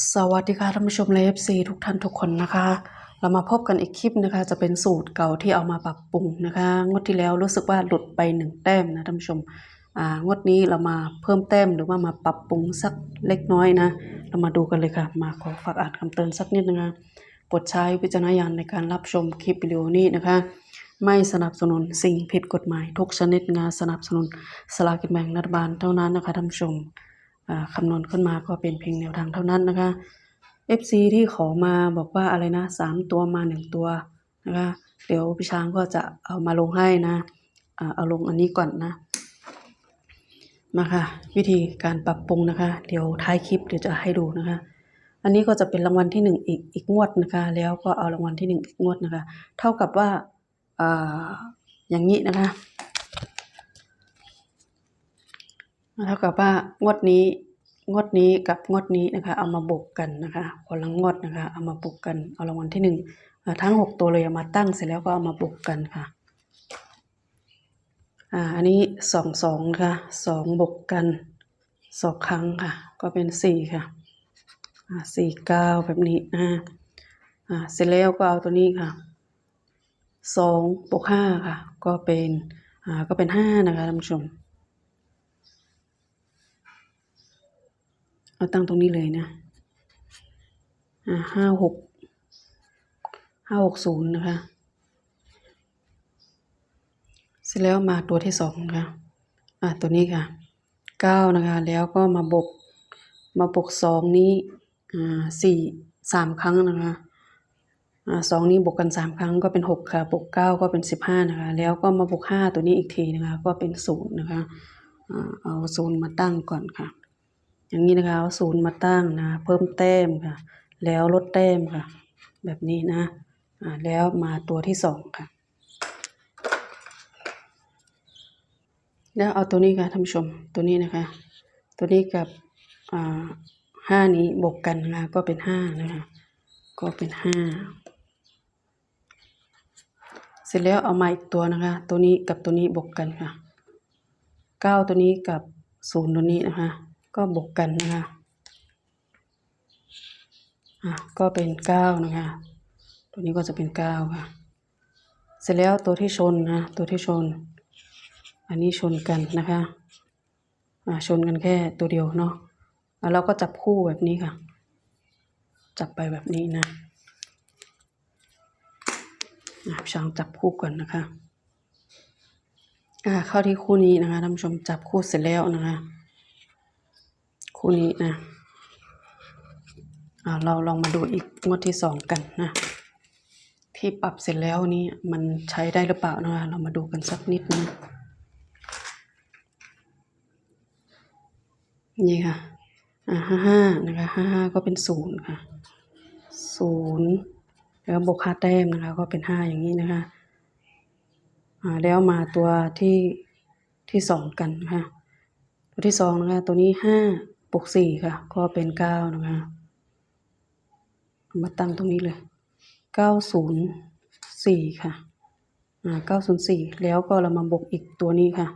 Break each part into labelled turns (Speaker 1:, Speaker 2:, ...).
Speaker 1: สวัสดีค่ะท่านผู้ชมและเอฟซีทุกท่านทุกคนนะคะ เรามาพบกันอีกคลิปนะคะ จะเป็นสูตรเก่าที่เอามาปรับปรุงนะคะงวดที่แล้วรู้สึกว่าหลุดไปหนึ่งแต้มนะท่านผู้ชมอ่างวดนี้เรามาเพิ่มแต้มหรือว่ามาปรับปรุงสักเล็กน้อยนะ เรามาดูกันเลยค่ะ มาขอฝากอ่านคำเตือนสักนิดนะคะโปรดใช้วิจารณญาณในการรับชมคลิปวิดีโอนี้นะคะ ไม่สนับสนุนสิ่งผิดกฎหมาย ทุกชนิดงานสนับสนุนสลากินแบ่งรัฐบาลเท่านั้นนะคะท่านผู้ชม คำนวณขึ้นมาก็เป็นเพียงแนวทางเท่านั้นนะคะ FC ที่ขอมาบอกว่าอะไรนะสามตัวมาหนึ่งตัวนะคะเดี๋ยวพี่ช้างก็จะเอามาลงให้นะเอาลงอันนี้ก่อนนะมาค่ะ วิธีการปรับปรุงนะคะ เดี๋ยวท้ายคลิปเดี๋ยวจะให้ดูนะคะ อันนี้ก็จะเป็นรางวัลที่หนึ่งอีกอีกงวดนะคะ แล้วก็เอารางวัลที่หนึ่งอีกงวดนะคะ เท่ากับว่าอ่าอย่างนี้นะคะ เท่ากับว่างวดนี้งวดนี้กับงวดนี้นะคะ เอามาบวกกันนะคะคนละงวดนะคะ เอามาบวกกันเอารางวัลที่หนึ่งทั้งหกตัวเลยเอามาตั้งเสร็จแล้วก็เอามาบวกกันค่ะอ่าอันนี้สองสองค่ะสองบวกกันสองครั้งค่ะ ก็เป็นสี่ค่ะอ่าสี่เก้าแบบนี้นะอ่าเสร็จแล้วก็เอาตัวนี้ค่ะสองบวกห้าค่ะ ก็เป็นอ่าก็เป็นห้านะคะท่านผู้ชม เอาตั้งตรงนี้เลยนะอ่าห้าหกห้าหกศูนย์นะคะ เสร็จแล้วมาตัวที่สองนะคะอ่าตัวนี้ค่ะเก้านะคะ แล้วก็มาบวกมาบวกสองนี้อ่าสี่สามครั้งนะคะอ่าสองนี้บวกกันสามครั้งก็เป็นหกค่ะบวกเก้าก็เป็นสิบห้านะคะ แล้วก็มาบวกห้าตัวนี้อีกทีนะคะ ก็เป็นศูนย์นะคะอ่าเอาศูนย์มาตั้งก่อนค่ะ อย่างนี้นะคะเอาศูนย์มาตั้งนะ เพิ่มแต้มค่ะ แล้วลดแต้มค่ะ แบบนี้นะอ่าแล้วมาตัวที่สองค่ะ แล้วเอาตัวนี้ค่ะท่านผู้ชมตัวนี้นะคะ ตัวนี้กับอ่าห้านี้บวกกันนะคะก็เป็นห้านะคะ ก็เป็นห้าเสร็จแล้วเอามาอีกตัวนะคะ ตัวนี้กับตัวนี้บวกกันค่ะเก้าตัวนี้กับศูนย์ตัวนี้นะคะ ก็บวกกันนะคะอะก็เป็นเก้านะคะ ตัวนี้ก็จะเป็นเก้าค่ะ เสร็จแล้วตัวที่ชนนะ ตัวที่ชน อันนี้ชนกันนะคะ อ่าชนกันแค่ตัวเดียวเนาะ แล้วเราก็จับคู่แบบนี้ค่ะ จับไปแบบนี้นะอะช้างจับคู่ก่อนนะคะ อ่า เข้าที่คู่นี้นะคะท่านผู้ชมจับคู่เสร็จแล้วนะคะ คู่นี้นะอ่าเราลองมาดูอีกงวดที่สองกันนะ ที่ปรับเสร็จแล้วนี้มันใช้ได้หรือเปล่านะคะเรามาดูกันสักนิดนึงนี่ค่ะอ่าห้าห้านะคะห้าห้าก็เป็นศูนย์ค่ะศูนย์แล้วบวกค่าแต้มนะคะ ก็เป็นห้าอย่างนี้นะคะอ่าแล้วมาตัวที่ที่สองกันนะคะตัวที่สองนะคะตัวนี้ห้า บวกสี่ค่ะ ก็เป็นเก้านะคะมาตั้งตรงนี้เลยเก้าศูนย์สี่ค่ะอ่าเก้าศูนย์สี่แล้วก็เรามาบวกอีกตัวนี้ค่ะ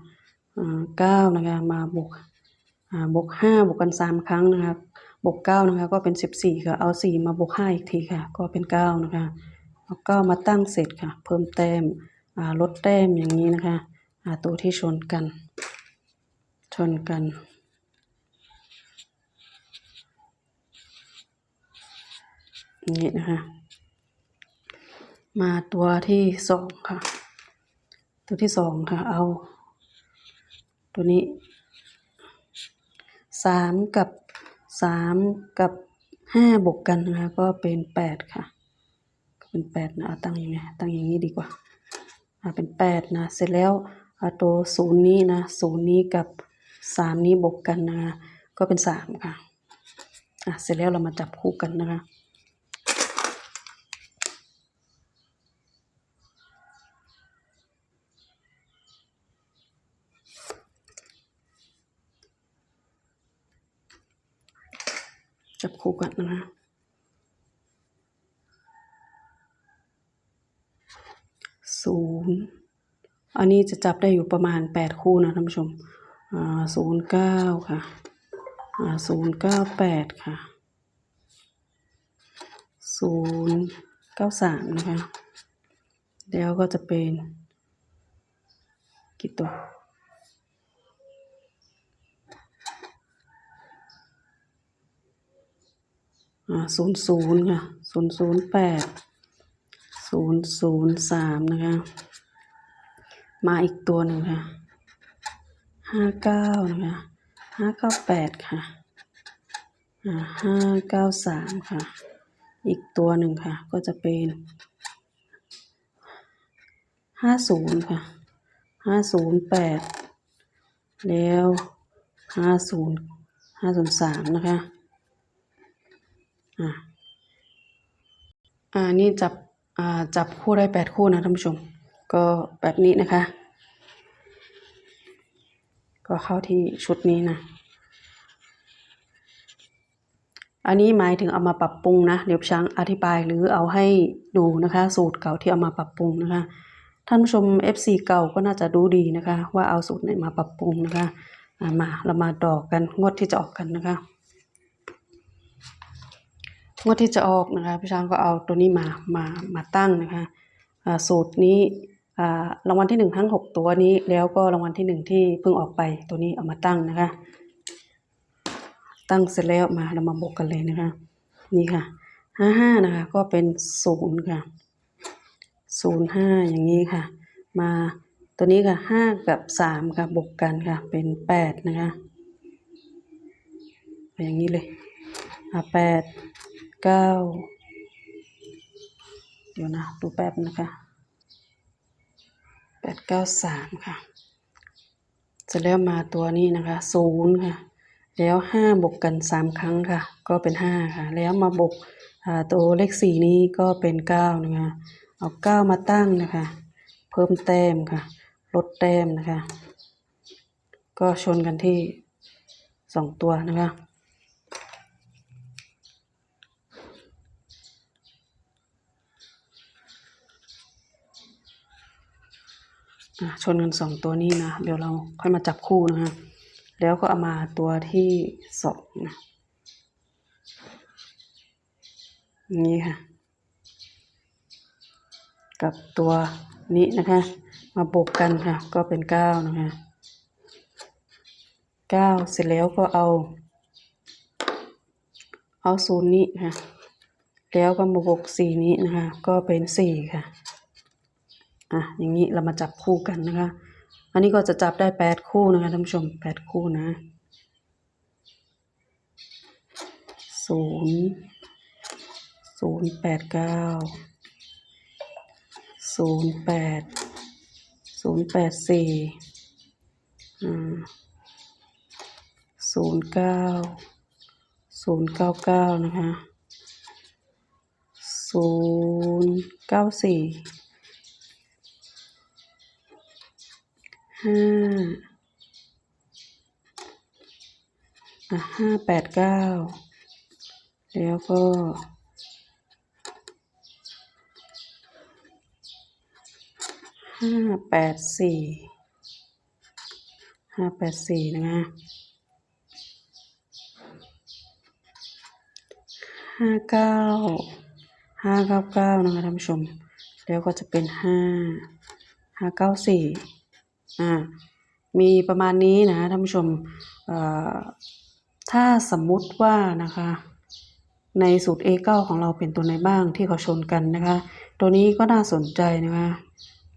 Speaker 1: อ่าเก้านะคะมาบวกอ่าบวกห้าบวกกันสามครั้งนะคะบวกเก้านะคะก็เป็นสิบสี่ค่ะเอาสี่มาบวกห้าอีกทีค่ะ ก็เป็นเก้านะคะเอาเก้ามาตั้งเสร็จค่ะ เพิ่มแต้มอ่าลดแต้มอย่างนี้นะคะอ่าตัวที่ชนกัน ชนกัน อย่าง นี้นะคะ มาตัวที่สองค่ะ ตัวที่สองค่ะ เอา ตัวนี้สามกับสามกับห้าบวกกันนะคะก็เป็นแปดค่ะ เป็นแปดนะเอาตั้งยังไงตั้งอย่างนี้ดีกว่าอ่าเป็นแปดนะเสร็จแล้วเอาตัวศูนย์นี้นะศูนย์นี้กับสามนี้บวกกันนะคะก็เป็นสามค่ะอะ เสร็จแล้วเรามาจับคู่กันนะคะ จับคู่กันนะคะศูนย์อันนี้จะจับได้อยู่ประมาณแปดคู่นะท่านผู้ชมศูนย์เก้าค่ะศูนย์เก้าแปดค่ะศูนย์เก้าสามนะคะ แล้วก็จะเป็นกี่ตัว อ่า ศูนย์ศูนย์ค่ะศูนย์ศูนย์แปดศูนย์ศูนย์สามนะคะ มาอีกตัวหนึ่งค่ะห้าเก้านะคะห้าเก้าแปดค่ะอ่าห้าเก้าสามค่ะ อีกตัวหนึ่งค่ะ ก็จะเป็นห้าศูนย์ค่ะห้าศูนย์แปดแล้วห้าศูนย์ห้าศูนย์สามนะคะ อ่าอ่านี่จับอ่าจับคู่ได้แปดคู่นะท่านผู้ชม ก็แบบนี้นะคะ ก็เข้าที่ชุดนี้นะอันนี้หมายถึงเอามาปรับปรุงนะเดี๋ยวช้างอธิบายหรือเอาให้ดูนะคะ สูตรเก่าที่เอามาปรับปรุงนะคะ ท่านผู้ชม FC เก่าก็น่าจะรู้ดีนะคะ ว่าเอาสูตรไหนมาปรับปรุงนะคะมาเรามาดอกกันงดที่จะออกกันนะคะ งวดที่จะออกนะคะพี่ช้างก็เอาตัวนี้มามามาตั้งนะคะอ่าสูตรนี้อ่ารางวัลที่หนึ่งทั้งหกตัวนี้ แล้วก็รางวัลที่หนึ่งที่เพิ่งออกไปตัวนี้เอามาตั้งนะคะ ตั้งเสร็จแล้วมาเรามาบวกกันเลยนะคะ นี่ค่ะห้าห้านะคะ ก็เป็นศูนย์ค่ะศูนย์ห้าอย่างนี้ค่ะ มาตัวนี้ค่ะห้ากับสามค่ะบวกกันค่ะ เป็นแปดนะคะอย่างนี้เลยอะแปด เก้าเดี๋ยวนะ ดูแป๊บนะคะแปดเก้าสามค่ะ เสร็จแล้วมาตัวนี้นะคะศูนย์ค่ะ แล้วห้าบวกกันสามครั้งค่ะ ก็เป็นห้าค่ะ แล้วมาบวกอ่าตัวเลขสี่นี้ก็เป็นเก้านะคะ เอาเก้ามาตั้งนะคะ เพิ่มแต้มค่ะ ลดแต้มนะคะ ก็ชนกันที่สองตัวนะคะ ชนกันสองตัวนี้นะ เดี๋ยวเราค่อยมาจับคู่นะคะแล้วก็เอามาตัวที่สองนะนี่ค่ะ กับตัวนี้นะคะ มาบวกกันค่ะ ก็เป็นเก้านะคะเก้าเสร็จแล้วก็เอา เอาศูนย์นี้ค่ะ แล้วก็มาบวกสี่นี้นะคะ ก็เป็นสี่ค่ะ อะอย่างนี้เรามาจับคู่กันนะคะ อันนี้ก็จะจับได้แปดคู่นะคะท่านผู้ชมแปดคู่นะศูนย์ศูนย์แปดเก้าศูนย์แปดศูนย์แปดสี่อ่าศูนย์เก้าศูนย์เก้าเก้านะคะศูนย์เก้าสี่ ห้าอะห้าแปดเก้าแล้วก็ห้าแปดสี่ห้าแปดสี่นะคะห้าเก้าห้าเก้าเก้านะคะท่านผู้ชม แล้วก็จะเป็นห้าห้าเก้าสี่ อ่ามีประมาณนี้นะท่านผู้ชมถ้าสมมุติว่านะคะในสูตร A9 ของเราเป็นตัวไหนบ้างที่เขาชนกันนะคะ ตัวนี้ก็น่าสนใจนะคะ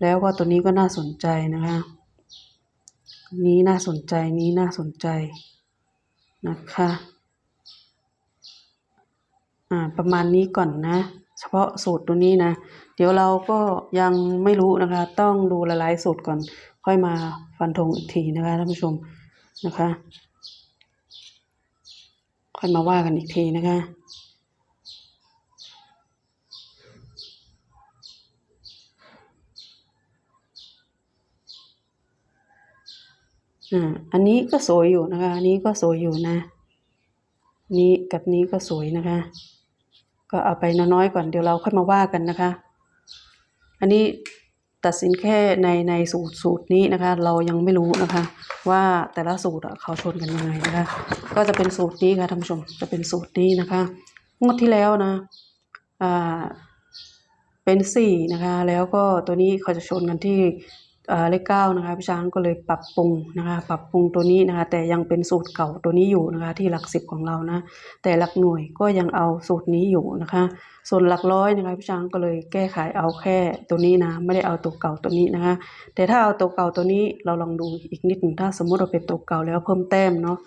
Speaker 1: แล้วก็ตัวนี้ก็น่าสนใจนะคะ นี้น่าสนใจนี้น่าสนใจนะคะอ่าประมาณนี้ก่อนนะ เฉพาะสูตรตัวนี้นะ เดี๋ยวเราก็ยังไม่รู้นะคะ ต้องดูหลายๆสูตรก่อน ค่อยมาฟันธงอีกทีนะคะท่านผู้ชมนะคะ ค่อยมาว่ากันอีกทีนะคะอันนี้ก็สวยอยู่นะคะ อันนี้ก็สวยอยู่นะ นี้กับนี้ก็สวยนะคะ ก็เอาไปน้อยๆก่อน เดี๋ยวเราค่อยมาว่ากันนะคะ อันนี้ ตัดสินแค่ในในสูตรสูตรนี้นะคะ เรายังไม่รู้นะคะ ว่าแต่ละสูตรเขาชนกันยังไงนะคะ ก็จะเป็นสูตรนี้ค่ะท่านผู้ชมจะเป็นสูตรนี้นะคะ งวดที่แล้วนะอ่าเป็นสี่นะคะ แล้วก็ตัวนี้เขาจะชนกันที่ เลขเก้านะคะพี่ช้างก็เลยปรับปรุงนะคะ ปรับปรุงตัวนี้นะคะ แต่ยังเป็นสูตรเก่าตัวนี้อยู่นะคะ ที่หลักสิบของเรานะ แต่หลักหน่วยก็ยังเอาสูตรนี้อยู่นะคะ ส่วนหลักร้อยนะคะพี่ช้างก็เลยแก้ไขเอาแค่ตัวนี้นะ ไม่ได้เอาตัวเก่าตัวนี้นะคะ แต่ถ้าเอาตัวเก่าตัวนี้เราลองดูอีกนิดหนึ่งถ้าสมมุติเราเป็นตัวเก่าแล้วเพิ่มแต้มเนาะ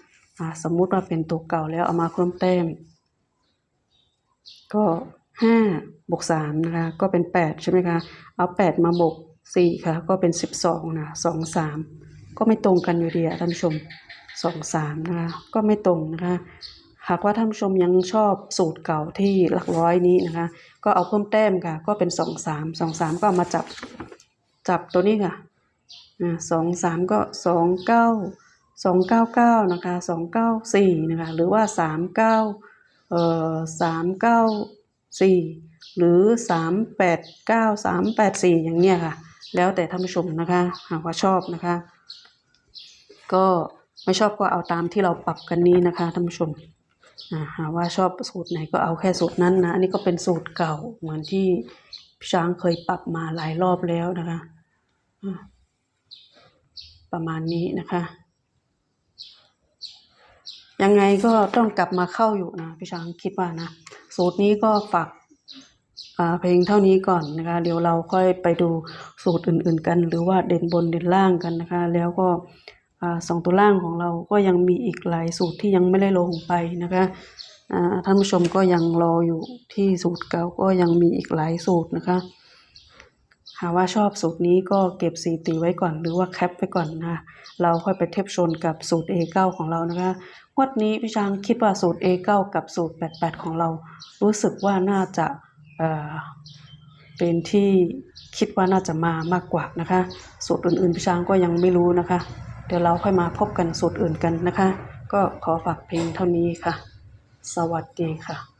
Speaker 1: สมมุติว่าเป็นตัวเก่าแล้วเอามาเพิ่มแต้ม ก็ห้าบวกสามนะคะ ก็เป็นแปดใช่ไหมคะ เอาแปดมาบวก สี่ค่ะ ก็เป็นสิบสองนะสองสามก็ไม่ตรงกันอยู่ดีอะท่านผู้ชมสองสามนะคะ ก็ไม่ตรงนะคะ หากว่าท่านผู้ชมยังชอบสูตรเก่าที่หลักร้อยนี้นะคะ ก็เอาเพิ่มแต้มค่ะ ก็เป็นสองสามสองสามก็เอามาจับจับตัวนี้ค่ะอ่าสองสามก็สองเก้าสองเก้าเก้านะคะสองเก้าสี่นะคะ หรือว่าสามเก้าเอ่อสามเก้าสี่หรือสามแปดเก้าสามแปดสี่อย่างเนี้ยค่ะ แล้วแต่ท่านผู้ชมนะคะ หากว่าชอบนะคะ ก็ไม่ชอบก็เอาตามที่เราปรับกันนี้นะคะท่านผู้ชมหากว่าชอบสูตรไหนก็เอาแค่สูตรนั้นนะอันนี้ก็เป็นสูตรเก่าเหมือนที่พี่ช้างเคยปรับมาหลายรอบแล้วนะคะ ประมาณนี้นะคะ ยังไงก็ต้องกลับมาเข้าอยู่นะพี่ช้างคิดว่านะ สูตรนี้ก็ฝาก เพลงเท่านี้ก่อนนะคะเดี๋ยวเราค่อยไปดูสูตรอื่นๆกัน หรือว่าเด่นบนเด่นล่างกันนะคะ แล้วก็สองตัวล่างของเราก็ยังมีอีกหลายสูตรที่ยังไม่ได้ลงไปนะคะท่านผู้ชมก็ยังรออยู่ที่สูตรเก่าก็ยังมีอีกหลายสูตรนะคะ หากว่าชอบสูตรนี้ก็เก็บสีตีไว้ก่อนหรือว่าแคปไว้ก่อนนะะเราค่อยไปเทียบชนกับสูตร A9 ของเรานะคะงวดนี้พี่ช้างคิดว่าสูตร A9 กับสูตร 88 ของเรา รู้สึกว่าน่าจะ เป็นที่คิดว่าน่าจะมามากกว่านะคะ สูตรอื่นๆพี่ช้างก็ยังไม่รู้นะคะ เดี๋ยวเราค่อยมาพบกันสูตรอื่นกันนะคะ ก็ขอฝากเพลงเท่านี้ค่ะ สวัสดีค่ะ